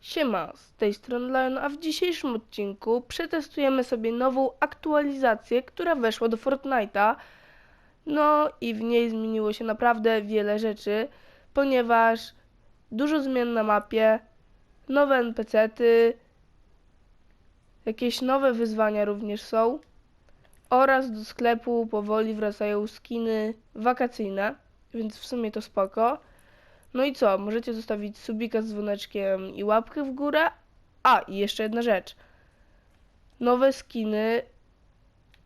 Siema, z tej strony Lion, a w dzisiejszym odcinku przetestujemy sobie nową aktualizację, która weszła do Fortnite'a. No i w niej zmieniło się naprawdę wiele rzeczy, ponieważ dużo zmian na mapie, nowe NPC-ty, jakieś nowe wyzwania również są oraz do sklepu powoli wracają skiny wakacyjne, więc w sumie to spoko. No i co? Możecie zostawić subika z dzwoneczkiem i łapkę w górę. A, i jeszcze jedna rzecz. Nowe skiny,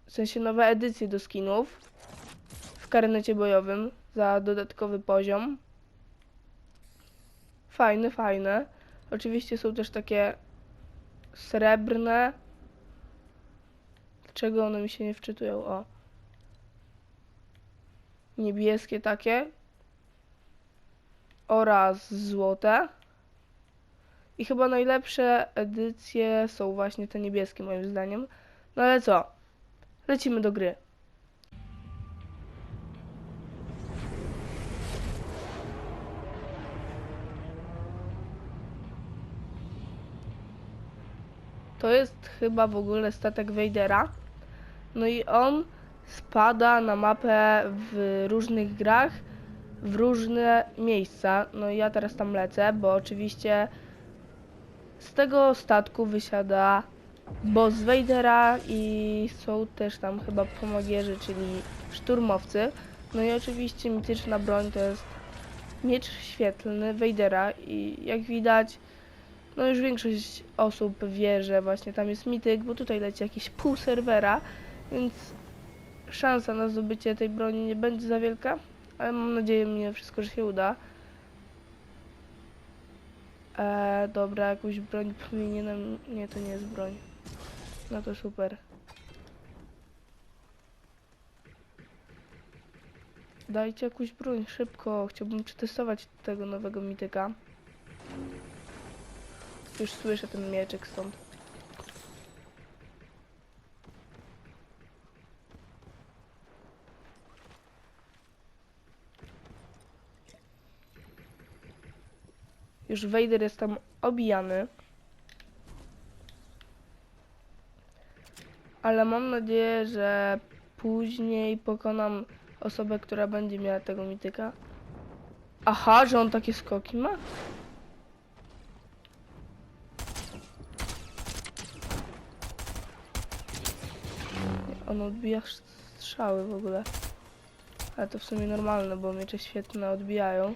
w sensie nowe edycje do skinów w karnecie bojowym za dodatkowy poziom. Fajne, fajne. Oczywiście są też takie srebrne. Dlaczego one mi się nie wczytują? O. Niebieskie takie, oraz złote. I chyba najlepsze edycje są właśnie te niebieskie moim zdaniem. No ale co? Lecimy do gry. To jest chyba w ogóle statek Vadera. No i on spada na mapę w różnych grach w różne miejsca. No i ja teraz tam lecę, bo oczywiście z tego statku wysiada boss Vadera i są też tam chyba pomagierzy, czyli szturmowcy. No i oczywiście mityczna broń to jest miecz świetlny Vadera i jak widać no już większość osób wie, że właśnie tam jest mityk, bo tutaj leci jakieś pół serwera, więc szansa na zdobycie tej broni nie będzie za wielka, ale mam nadzieję mimo wszystko, że się uda. Eee, dobra, jakąś broń powinienem... Nie, to nie jest broń. No to super. Dajcie jakąś broń, szybko. Chciałbym przetestować tego nowego mityka. Już słyszę ten mieczek stąd. Już Vader jest tam obijany. Ale mam nadzieję, że później pokonam osobę, która będzie miała tego mityka. Aha, że on takie skoki ma? On odbija strzały w ogóle. Ale to w sumie normalne, bo miecze świetne odbijają.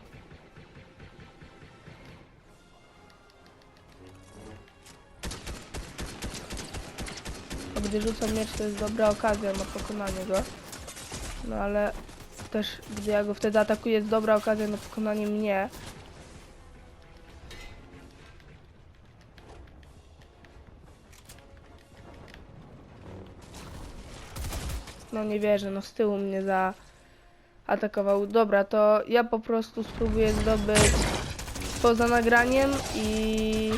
Gdy rzucam miecz, to jest dobra okazja na pokonanie go. No ale też, gdy ja go wtedy atakuję, jest dobra okazja na pokonanie mnie. No nie wierzę, no z tyłu mnie zaatakował. Dobra, to ja po prostu spróbuję zdobyć poza nagraniem i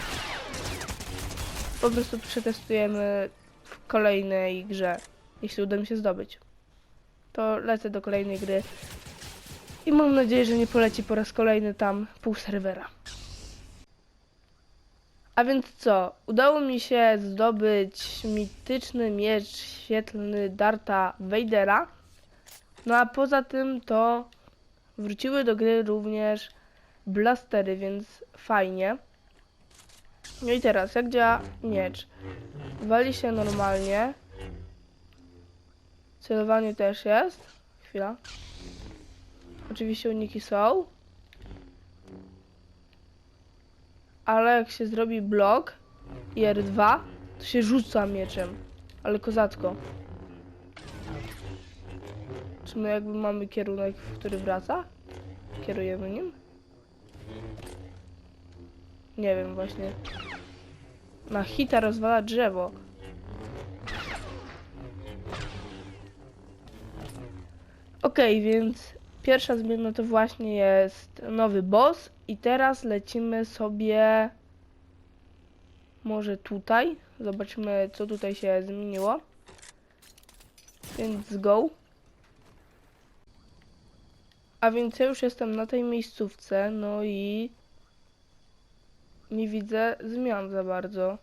po prostu przetestujemy w kolejnej grze, jeśli uda mi się zdobyć. To lecę do kolejnej gry i mam nadzieję, że nie poleci po raz kolejny tam pół serwera. A więc co? Udało mi się zdobyć mityczny miecz świetlny Darta Vadera. No a poza tym to wróciły do gry również blastery, więc fajnie. No i teraz, jak działa miecz? Wali się normalnie. Celowanie też jest. Chwila. Oczywiście uniki są. Ale jak się zrobi blok i R2, to się rzuca mieczem. Ale kozacko. Czy my jakby mamy kierunek, w który wraca? Kierujemy nim? Nie wiem właśnie. Na hita rozwala drzewo. Okej, więc pierwsza zmiana to właśnie jest nowy boss i teraz lecimy sobie może tutaj. Zobaczymy co tutaj się zmieniło. Więc go. A więc ja już jestem na tej miejscówce, no i nie widzę zmian za bardzo.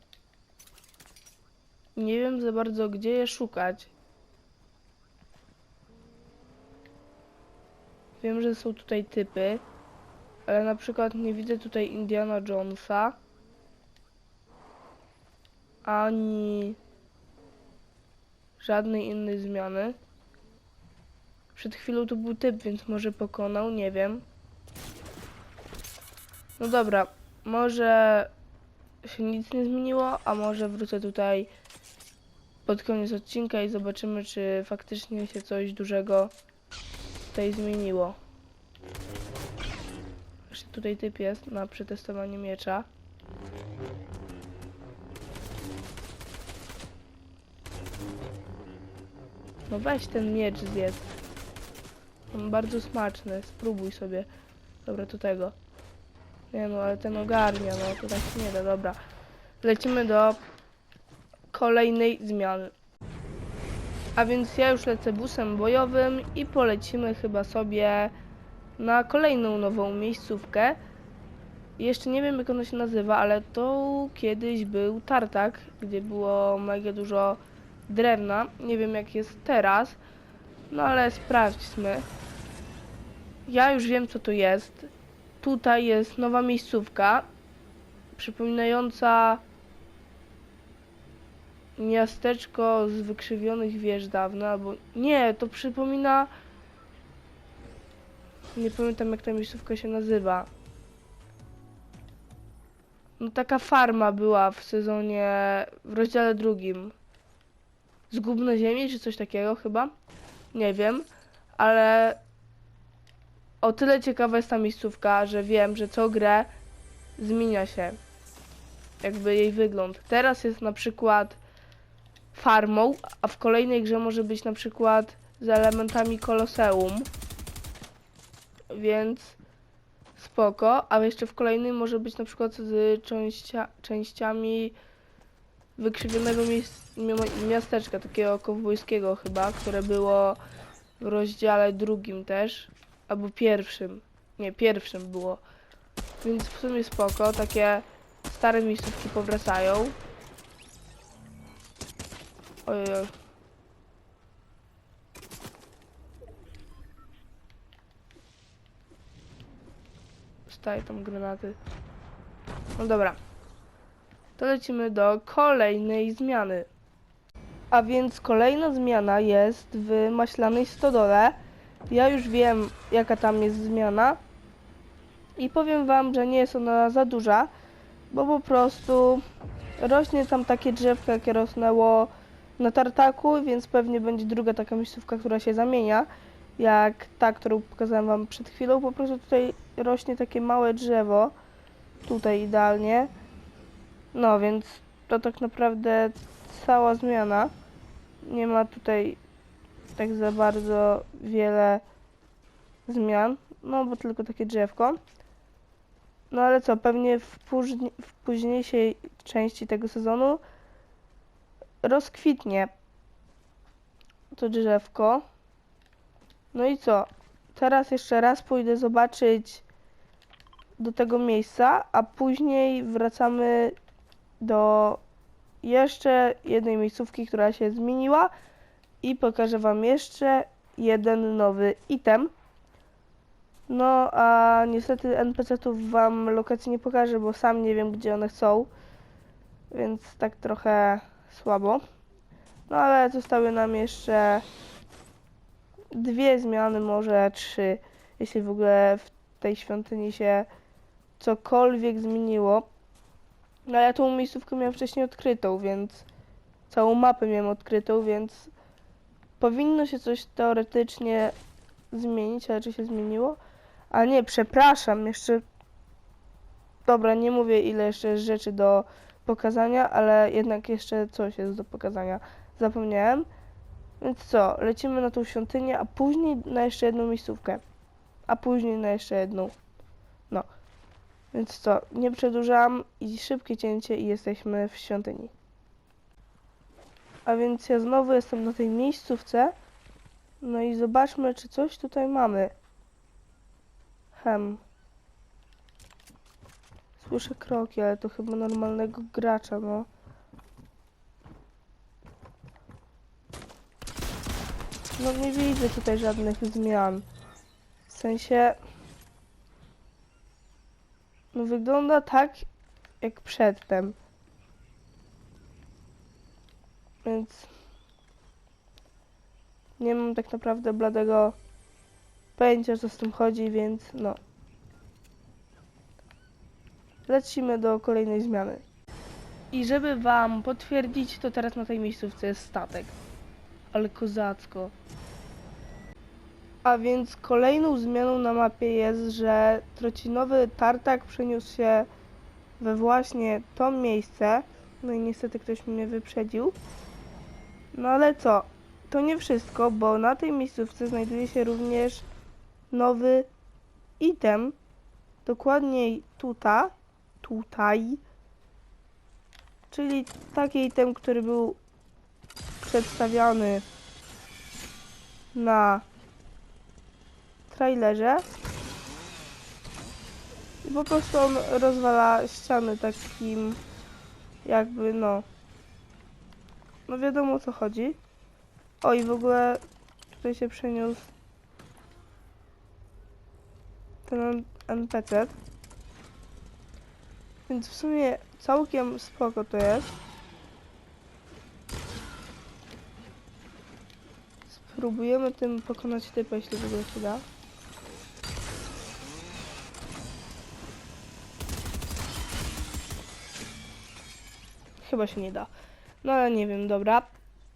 Nie wiem za bardzo, gdzie je szukać. Wiem, że są tutaj typy, ale na przykład nie widzę tutaj Indiana Jonesa ani żadnej innej zmiany. Przed chwilą tu był typ, więc może pokonał, nie wiem. No dobra, może się nic nie zmieniło, a może wrócę tutaj pod koniec odcinka i zobaczymy, czy faktycznie się coś dużego tutaj zmieniło. Jeszcze tutaj typ jest na przetestowanie miecza. No weź ten miecz zjedz. On bardzo smaczny, spróbuj sobie. Dobra, to tego. Nie no, ale ten ogarnia, no to tak się nie da, dobra. Lecimy do kolejnej zmiany. A więc ja już lecę busem bojowym i polecimy chyba sobie na kolejną nową miejscówkę. Jeszcze nie wiem jak ona się nazywa, ale to kiedyś był tartak, gdzie było mega dużo drewna. Nie wiem jak jest teraz, no ale sprawdźmy. Ja już wiem co to jest. Tutaj jest nowa miejscówka, przypominająca miasteczko z wykrzywionych wież dawna, albo nie, to przypomina nie pamiętam jak ta miejscówka się nazywa. No taka farma była w sezonie, w rozdziale drugim. Zgubne ziemie czy coś takiego chyba? Nie wiem, ale o tyle ciekawa jest ta miejscówka, że wiem, że co grę zmienia się. Jakby jej wygląd. Teraz jest na przykład farmą, a w kolejnej grze może być na przykład z elementami koloseum. Więc spoko, a jeszcze w kolejnym może być na przykład z częścia, częściami wykrzywionego miasteczka, takiego kowbojskiego chyba, które było w rozdziale drugim też, albo pierwszym. Nie, pierwszym było. Więc w sumie spoko, takie stare miejscówki powracają. Ojej. Staje tam granaty. No dobra. To lecimy do kolejnej zmiany. A więc kolejna zmiana jest w maślanej stodole. Ja już wiem, jaka tam jest zmiana. I powiem wam, że nie jest ona za duża, bo po prostu rośnie tam takie drzewko, jakie rosnęło na tartaku, więc pewnie będzie druga taka miejscówka, która się zamienia, jak ta, którą pokazałem wam przed chwilą. Po prostu tutaj rośnie takie małe drzewo, tutaj idealnie. No, więc to tak naprawdę cała zmiana. Nie ma tutaj tak za bardzo wiele zmian, no bo tylko takie drzewko. No ale co, pewnie w, późni- w późniejszej części tego sezonu rozkwitnie to drzewko. No i co? Teraz jeszcze raz pójdę zobaczyć do tego miejsca, a później wracamy do jeszcze jednej miejscówki, która się zmieniła i pokażę Wam jeszcze jeden nowy item. No, a niestety NPC-ów Wam lokacji nie pokażę, bo sam nie wiem, gdzie one są. Więc tak trochę słabo. No, ale zostały nam jeszcze dwie zmiany, może trzy, jeśli w ogóle w tej świątyni się cokolwiek zmieniło. No, ja tą miejscówkę miałem wcześniej odkrytą, więc całą mapę miałem odkrytą, więc powinno się coś teoretycznie zmienić, ale czy się zmieniło? A nie, przepraszam, jeszcze. Dobra, nie mówię ile jeszcze rzeczy do pokazania, ale jednak jeszcze coś jest do pokazania. Zapomniałem. Więc co, lecimy na tą świątynię, a później na jeszcze jedną miejscówkę. A później na jeszcze jedną. No. Więc co, nie przedłużam i szybkie cięcie i jesteśmy w świątyni. A więc ja znowu jestem na tej miejscówce. No i zobaczmy, czy coś tutaj mamy. Hem. Słyszę kroki, ale to chyba normalnego gracza, no. No nie widzę tutaj żadnych zmian. W sensie... No wygląda tak, jak przedtem. Więc... Nie mam tak naprawdę bladego pojęcia, co z tym chodzi, więc no. Lecimy do kolejnej zmiany. I żeby wam potwierdzić, to teraz na tej miejscówce jest statek. Ale kozacko. A więc kolejną zmianą na mapie jest, że trocinowy tartak przeniósł się we właśnie to miejsce. No i niestety ktoś mnie wyprzedził. No ale co? To nie wszystko, bo na tej miejscówce znajduje się również nowy item. Dokładniej tutaj. Tutaj. Czyli taki item, który był przedstawiony na trailerze. I po prostu on rozwala ściany takim jakby no no wiadomo o co chodzi. O i w ogóle tutaj się przeniósł ten NPC. Więc w sumie całkiem spoko to jest. Spróbujemy tym pokonać typa, jeśli w ogóle się da. Chyba się nie da. No ale nie wiem, dobra.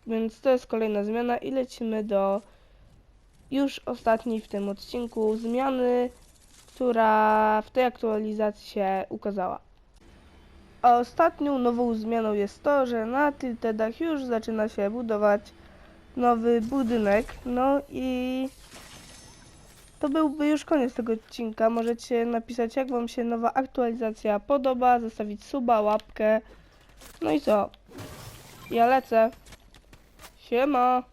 Więc to jest kolejna zmiana i lecimy do już ostatniej w tym odcinku zmiany, która w tej aktualizacji się ukazała. A ostatnią nową zmianą jest to, że na Tiltedach już zaczyna się budować nowy budynek. No i to byłby już koniec tego odcinka. Możecie napisać, jak Wam się nowa aktualizacja podoba, zostawić suba, łapkę. No i co? Ja lecę. Siema.